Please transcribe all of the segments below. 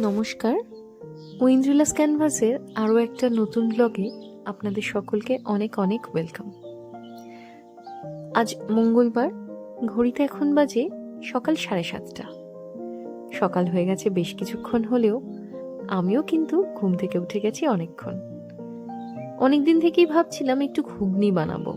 নমস্কার। উইন্দ্রিলাস ক্যানভাসের আরও একটা নতুন ব্লগে আপনাদের সকলকে অনেক অনেক ওয়েলকাম আজ মঙ্গলবার, ঘড়িতে এখন বাজে সকাল সাড়ে সাতটা। সকাল হয়ে গেছে বেশ কিছুক্ষণ হলেও, আমিও কিন্তু ঘুম থেকে উঠে গেছি অনেকক্ষণ। অনেক দিন থেকেই ভাবছিলাম একটু ঘুগনি বানাবো।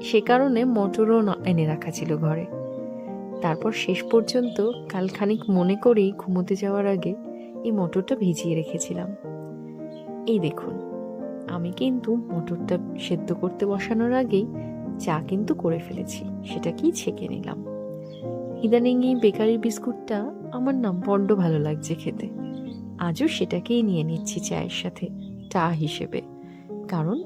সে কারণে মটরও এনে রাখা ছিল ঘরে। তারপর শেষ পর্যন্ত কাল খানিক মনে করেই ঘুমোতে যাওয়ার আগে এই মটরটা ভিজিয়ে রেখেছিলাম। এই দেখুন, আমি কিন্তু মটরটা সেদ্ধ করতে বসানোর আগেই চা কিন্তু করে ফেলেছি সেটাকেই ছেঁকে নিলাম। ইদানিং এই বেকারির বিস্কুটটা আমার নাম বড্ড ভালো লাগছে খেতে। আজও সেটাকেই নিয়ে নিচ্ছি চায়ের সাথে, টা হিসেবে। কারণ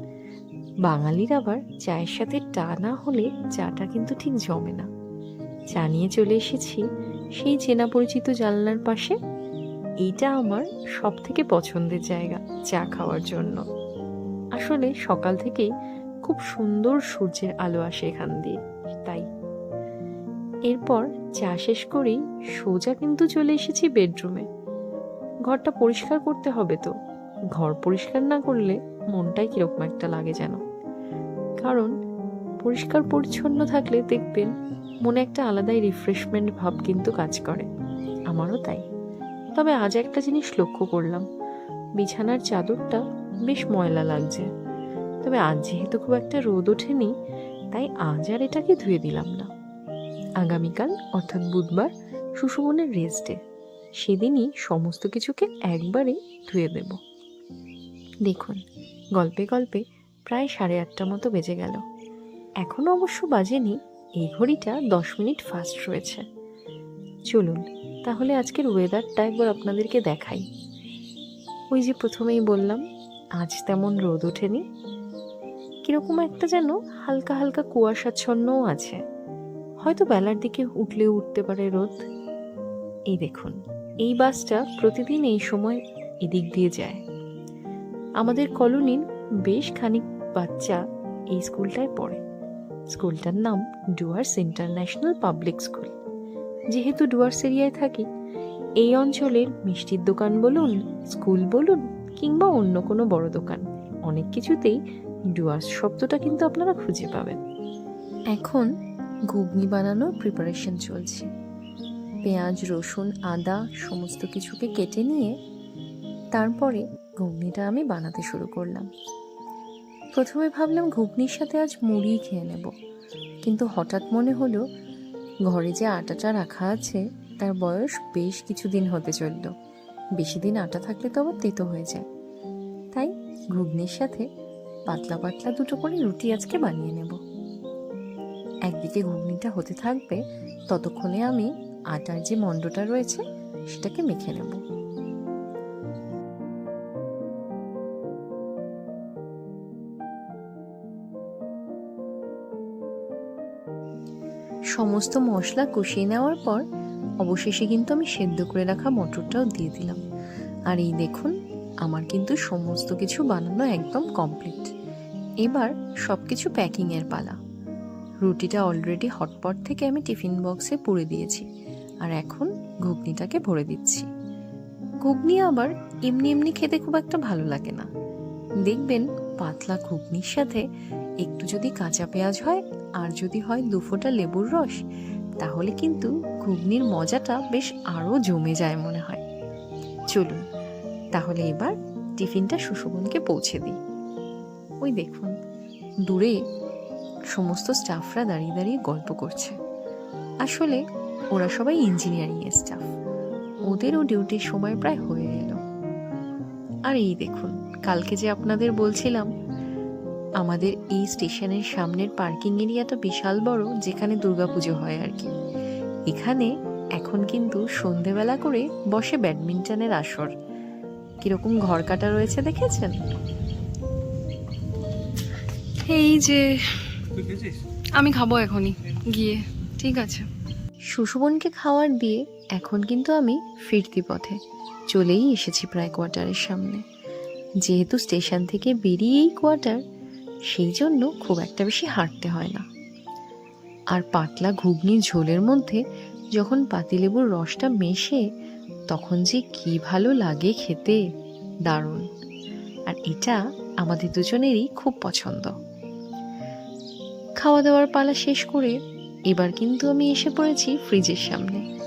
বাঙালির আবার চায়ের সাথে টা না হলে চাটা কিন্তু ঠিক জমে না। চা নিয়ে চলে এসেছি সেই চেনা পরিচিত জানলার পাশে এইটা আমার সব থেকে পছন্দের জায়গা চা খাওয়ার জন্য। আসলে সকাল থেকেই খুব সুন্দর সূর্যের আলো আসে এখান দিয়ে, তাই। এরপর চা শেষ করেই সোজা কিন্তু চলে এসেছি বেডরুমে। ঘরটা পরিষ্কার করতে হবে তো। ঘর পরিষ্কার না করলে মনটাই কীরকম একটা লাগে যেন। কারণ পরিষ্কার পরিচ্ছন্ন থাকলে দেখবেন মনে একটা আলাদাই রিফ্রেশমেন্ট ভাব কিন্তু কাজ করে। আমারও তাই। তবে আজ একটা জিনিস লক্ষ্য করলাম। বিছানার চাদরটা বেশ ময়লা লাগছে। তবে আজ যেহেতু খুব একটা রোদ ওঠেনি, তাই আজ আর এটাকে ধুয়ে দিলাম না। আগামীকাল, অর্থাৎ বুধবার সুষমনের রেস্ট সেদিনই সমস্ত কিছুকে একবারে ধুয়ে দেব। দেখুন, গল্পে গল্পে প্রায় সাড়ে আটটা মতো বেজে গেল। এখনও অবশ্য বাজেনি, এই ঘড়িটা দশ মিনিট ফাস্ট রয়েছে। চলুন তাহলে আজকের ওয়েদারটা একবার আপনাদেরকে দেখাই। ওই যে প্রথমেই বললাম, আজ তেমন রোদ ওঠেনি। কীরকম একটা যেন হালকা হালকা কুয়াশাচ্ছন্নও আছে। হয়তো বেলার দিকে উঠলে উঠতে পারে রোদ। এই দেখুন, এই বাসটা প্রতিদিন এই সময় এদিক দিয়ে যায়। আমাদের কলোনির বেশ খানিক বাচ্চা এই স্কুলটায় পড়ে। স্কুলটার নাম ডুয়ার্স ইন্টারন্যাশনাল পাবলিক স্কুল। যেহেতু ডুয়ার্স এরিয়ায় থাকি, এই অঞ্চলের মিষ্টির দোকান বলুন, স্কুল বলুন, কিংবা অন্য কোনো বড় দোকান, অনেক কিছুতেই ডুয়ার্স শব্দটা কিন্তু আপনারা খুঁজে পাবেন। এখন ঘুগনি বানানোর প্রিপারেশন চলছে। পেঁয়াজ, রসুন, আদা সমস্ত কিছুকে কেটে নিয়ে তারপরে ঘুগনিটা আমি বানাতে শুরু করলাম। প্রথমে ভাবলাম ঘুগনির সাথে আজ মুড়ি খেয়ে নেব, কিন্তু হঠাৎ মনে হলো ঘরে যে আটাটা রাখা আছে, তার বয়স বেশ কিছুদিন হতে চলল। বেশি দিন আটা থাকলে তো আবার তেতো হয়ে যায়। তাই ঘুগনির সাথে পাতলা পাতলা দুটো করে রুটি আজকে বানিয়ে নেব। একদিকে ঘুগনিটা হতে থাকবে, ততক্ষণে আমি আটার যে মণ্ডটা রয়েছে, সেটাকে মেখে নেব। সমস্ত মশলা কষিয়ে নেওয়ার পর অবশেষে কিন্তু আমি সেদ্ধ করে রাখা মটরটাও দিয়ে দিলাম। আর এই দেখুন, আমার কিন্তু সমস্ত কিছু বানানো একদম কমপ্লিট এবার সব কিছু প্যাকিংয়ের পালা। রুটিটা অলরেডি হটপট থেকে আমি টিফিন বক্সে পুড়ে দিয়েছি আর এখন ঘুগনিটাকে ভরে দিচ্ছি। ঘুগনি আবার এমনি এমনি খেতে খুব একটা ভালো লাগে না। দেখবেন পাতলা ঘুগনির সাথে একটু যদি কাঁচা পেঁয়াজ হয় আর যদি হয় দু ফোঁটা লেবুর রস, তাহলে কিন্তু ঘুগনির মজাটা বেশ আরও জমে যায় মনে হয়। চলুন, তাহলে এবার টিফিনটা সুশোভনকে পৌঁছে দিই। ওই দেখুন, দূরে সমস্ত স্টাফরা দাঁড়িয়ে দাঁড়িয়ে গল্প করছে। আসলে ওরা সবাই ইঞ্জিনিয়ারিং এর স্টাফ ওদেরও ডিউটির সময় প্রায় হয়ে এলো আর এই দেখুন, কালকে যে আপনাদের বলছিলাম আমাদের এই স্টেশনের সামনের পার্কিং এরিয়াটা বিশাল বড় যেখানে দুর্গাপুজো হয় আর কি। এখানে এখন কিন্তু সন্ধেবেলা করে বসে ব্যাডমিন্টনের আসর। কীরকম ঘর কাটা রয়েছে দেখেছেন? এই যে আমি খাব এখনই গিয়ে ঠিক আছে। সুশোভনকে খাওয়ার দিয়ে এখন কিন্তু আমি ফিরতি পথে চলেই এসেছি প্রায় কোয়ার্টারের সামনে। যেহেতু স্টেশন থেকে বেরিয়েই কোয়ার্টার সেই জন্য খুব একটা বেশি হাঁটতে হয় না। আর পাতলা ঘুগনি ঝোলের মধ্যে যখন পাতিলেবুর রসটা মেশে, তখন যে কি ভালো লাগে খেতে, দারুণ। আর এটা আমাদের দুজনেরই খুব পছন্দ। খাওয়া দাওয়ার পালা শেষ করে এবার কিন্তু আমি এসে পড়েছি ফ্রিজের সামনে।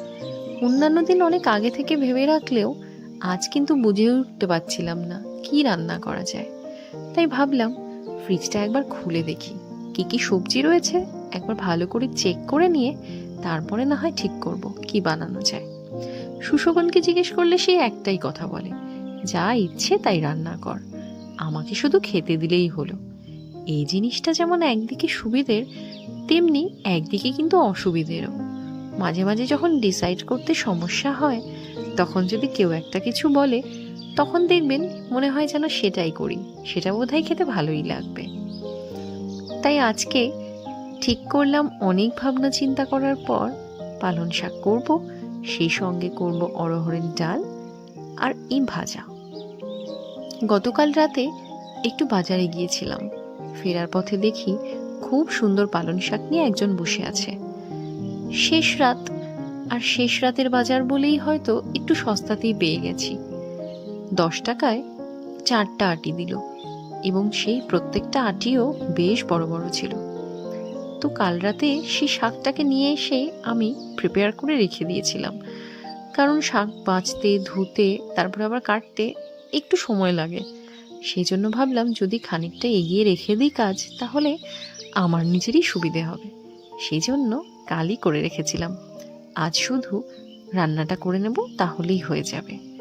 অন্যান্য দিন অনেক আগে থেকে ভেবে রাখলেও আজ কিন্তু বুঝে উঠতে পারছিলাম না কি রান্না করা যায়। তাই ভাবলাম ফ্রিজটা একবার খুলে দেখি। কি কি সবজি রয়েছে, একবার ভালো করে চেক করে নিয়ে তারপরে না হয় ঠিক করব, কি বানানো যায়। সুশোভনকে জিজ্ঞেস করলে সে একটাই কথা বলে, যা ইচ্ছে তাই রান্না কর। আমাকে শুধু খেতে দিলেই হলো। এই জিনিসটা যেমন একদিকে সুবিধের, তেমনি একদিকে কিন্তু অসুবিধেরও। মাঝে মাঝে যখন ডিসাইড করতে সমস্যা হয়, তখন যদি কেউ একটা কিছু বলে তখন দেখবেন মনে হয় যেন সেটাই করি। সেটা বোধহয় খেতে ভালোই লাগবে। তাই আজকে ঠিক করলাম অনেক ভাবনা চিন্তা করার পর পালন শাক করব, সেই সঙ্গে করব অরহরের ডাল আর এই ভাজা। গতকাল রাতে একটু বাজারে গিয়েছিলাম। ফেরার পথে দেখি খুব সুন্দর পালন শাক নিয়ে একজন বসে আছে। শেষ রাত, আর শেষ রাতের বাজার বলেই হয়তো একটু সস্তাতেই পেয়ে গেছি। দশ টাকায় চারটা আটি দিল এবং সেই প্রত্যেকটা আটিও বেশ বড় বড় ছিল। তো কাল রাতে সেই শাকটাকে নিয়ে এসে আমি প্রিপেয়ার করে রেখে দিয়েছিলাম। কারণ শাক বাঁচতে, ধুতে, তারপর আবার কাটতে একটু সময় লাগে। সেই জন্য ভাবলাম যদি খানিকটা এগিয়ে রেখে দিই কাজ, তাহলে আমার নিজেরই সুবিধে হবে। সেই জন্য কালই করে রেখেছিলাম। আজ শুধু রান্নাটা করে নেব, তাহলেই হয়ে যাবে।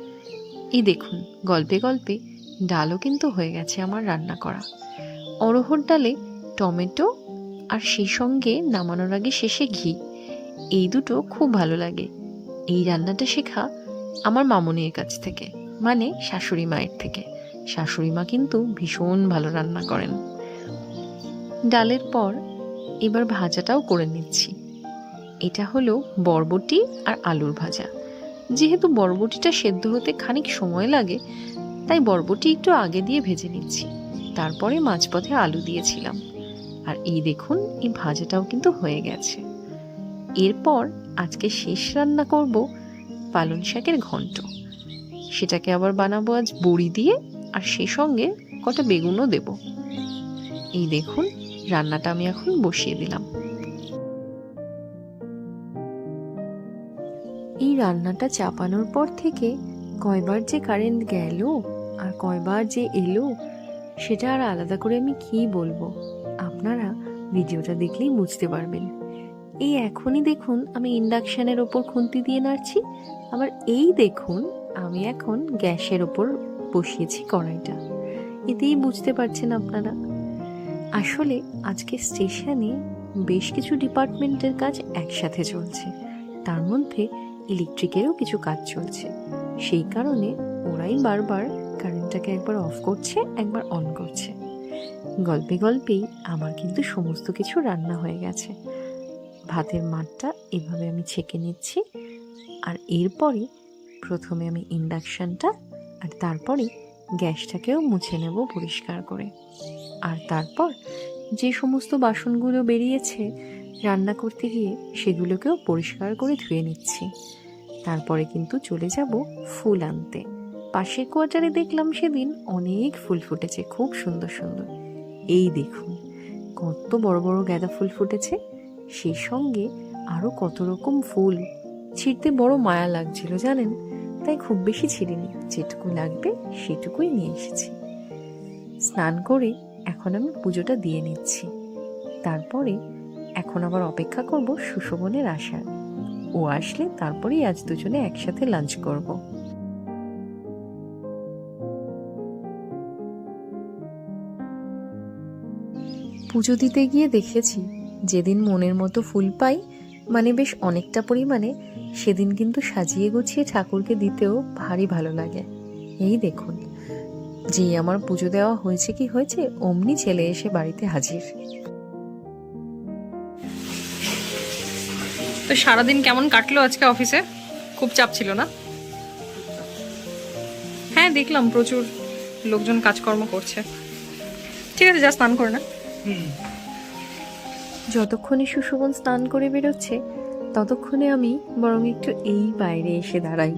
এই দেখুন, গল্পে গল্পে ডালও কিন্তু হয়ে গেছে আমার রান্না করা। অরহর ডালে টমেটো আর সেই সঙ্গে নামানোর আগে শেষে ঘি। এই দুটো খুব ভালো লাগে। এই রান্নাটা শেখা আমার মামনির কাছ থেকে মানে শাশুড়ি মায়ের থেকে। শাশুড়ি মা কিন্তু ভীষণ ভালো রান্না করেন। ডালের পর এবার ভাজাটাও করে নিচ্ছি। এটা হলো বরবটি আর আলুর ভাজা। যেহেতু বরবটিটা সেদ্ধ হতে খানিক সময় লাগে, তাই বরবটি একটু আগে দিয়ে ভেজে নিচ্ছি। তারপরে মাঝপথে আলু দিয়েছিলাম। আর এই দেখুন, এই ভাজাটাও কিন্তু হয়ে গেছে। এরপর আজকে শেষ রান্না করব পালং শাকের ঘন্ট। সেটাকে আবার বানাবো আজ বড়ি দিয়ে, আর সেই সঙ্গে কটা বেগুনও দেব। এই দেখুন, রান্নাটা আমি এখন বসিয়ে দিলাম। এই রান্নাটা চাপানোর পর থেকে কয়বার যে কারেন্ট গেল আর কয়বার যে এলো, সেটা আর আলাদা করে আমি কি বলব? আপনারা ভিডিওটা দেখলেই বুঝতে পারবেন। এই এখনই দেখুন, আমি ইন্ডাকশানের ওপর খুন্তি দিয়ে নাড়ছি। আবার এই দেখুন, আমি এখন গ্যাসের ওপর বসিয়েছি কড়াইটা। এতেই বুঝতে পারছেন আপনারা। আসলে আজকে স্টেশনে বেশ কিছু ডিপার্টমেন্টের কাজ একসাথে চলছে। তার মধ্যে ইলেকট্রিকেরও কিছু কাজ চলছে। সেই কারণে ওরাই বারবার কারেন্টটাকে একবার অফ করছে, একবার অন করছে। গল্পে গল্পেই আমার কিন্তু সমস্ত কিছু রান্না হয়ে গেছে। ভাতের মাঠটা এভাবে আমি ছেঁকে নিচ্ছি আর এরপরে প্রথমে আমি ইন্ডাকশানটা আর তারপরে গ্যাসটাকেও মুছে নেব পরিষ্কার করে। আর তারপর যে সমস্ত বাসনগুলো বেরিয়েছে রান্না করতে গিয়ে সেগুলোকেও পরিষ্কার করে ধুয়ে নিচ্ছি। তারপরে কিন্তু চলে যাব ফুল আনতে। পাশের কোয়ার্টারে দেখলাম সেদিন অনেক ফুল ফুটেছে, খুব সুন্দর সুন্দর। এই দেখুন, কত বড় বড় গাঁদা ফুল ফুটেছে। সেই সঙ্গে আরও কত রকম ফুল। ছিঁড়তে বড় মায়া লাগছিল, জানেন? তাই খুব বেশি ছিঁড়িনি, যেটুকু লাগবে সেটুকুই নিয়ে এসেছি। স্নান করে এখন আমি পুজোটা দিয়ে নিচ্ছি। তারপরে এখন আবার অপেক্ষা করব সুশোভনের আসার। ও আসলে তারপরেই আজ দুজনে একসাথে লাঞ্চ করব। পুজো দিতে গিয়ে দেখেছি, যেদিন মনের মতো ফুল পাই মানে বেশ অনেকটা পরিমাণে, সেদিন কিন্তু সাজিয়ে গুছিয়ে ঠাকুরকে দিতেও ভারী ভালো লাগে। এই দেখুন যেই আমার পুজো দেওয়া হয়েছে কি হয়েছে, অমনি ছেলে এসে বাড়িতে হাজির। তো সারাদিন কেমন কাটলো আজকে অফিসে? খুব চাপ ছিল না? হ্যাঁ দেখলাম প্রচুর লোকজন কাজকর্ম করছে। ঠিক আছে, যা স্নান করে না। যতক্ষণে সুশোভন স্নান করে বেরোচ্ছে, ততক্ষণে আমি বরং একটু এই বাইরে এসে দাঁড়াই।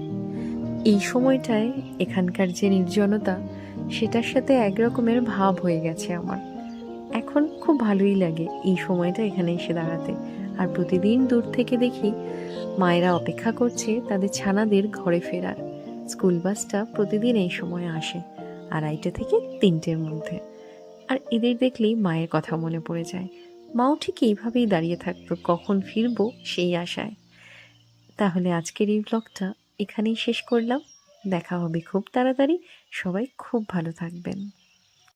এই সময়টায় এখানকার যে নির্জনতা, সেটার সাথে এক রকমের ভাব হয়ে গেছে আমার। এখন খুব ভালোই লাগে এই সময়টা এখানে এসে দাঁড়াতে। আর প্রতিদিন দূর থেকে দেখি মায়েরা অপেক্ষা করছে তাদের ছানাদের ঘরে ফেরার। স্কুল বাসটা প্রতিদিন এই সময় আসে, আড়াইটে থেকে তিনটের মধ্যে। আর এদের দেখলেই মায়ের কথা মনে পড়ে যায়। মাও ঠিক এইভাবেই দাঁড়িয়ে থাকতো, কখন ফিরবো সেই আশায়। তাহলে আজকের এই ব্লগটা এখানেই শেষ করলাম। দেখা হবে খুব তাড়াতাড়ি। সবাই খুব ভালো থাকবেন।